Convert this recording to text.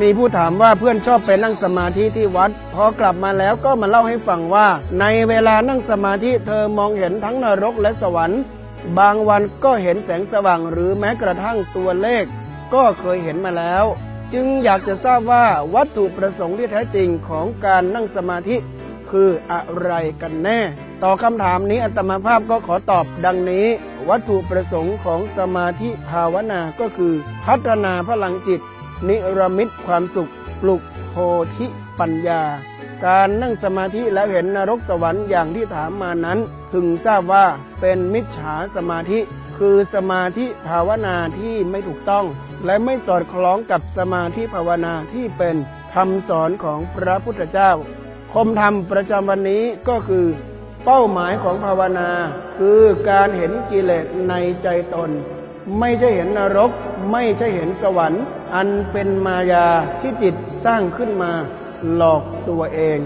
มีผู้ถามว่าเพื่อนชอบไปนั่งสมาธิที่วัด พอกลับมาแล้วก็มาเล่าให้ฟังว่า ในเวลานั่งสมาธิเธอมองเห็นทั้งนรกและสวรรค์ บางวันก็เห็นแสงสว่างหรือแม้กระทั่งตัวเลข ก็เคยเห็นมาแล้ว จึงอยากจะทราบว่าวัตถุประสงค์ที่แท้จริงของการนั่งสมาธิคืออะไรกันแน่ ต่อคำถามนี้อัตมาภาพก็ขอตอบดังนี้ วัตถุประสงค์ของสมาธิภาวนาก็คือ พัฒนาพลังจิต นิรมิตความสุขปลุกโพธิปัญญา การนั่งสมาธิแล้วเห็นนรกสวรรค์อย่างที่ถามมานั้นพึงทราบว่าเป็นมิจฉาสมาธิ คือสมาธิภาวนาที่ไม่ถูกต้อง และไม่สอดคล้องกับสมาธิภาวนาที่เป็นคำสอนของพระพุทธเจ้า คมธรรมประจำวันนี้ก็คือ เป้าหมายของภาวนา คือการเห็นกิเลสในใจตน ไม่ใช่เห็นนรก ไม่ใช่เห็นสวรรค์ อันเป็นมายาที่จิตสร้างขึ้นมาหลอกตัวเอง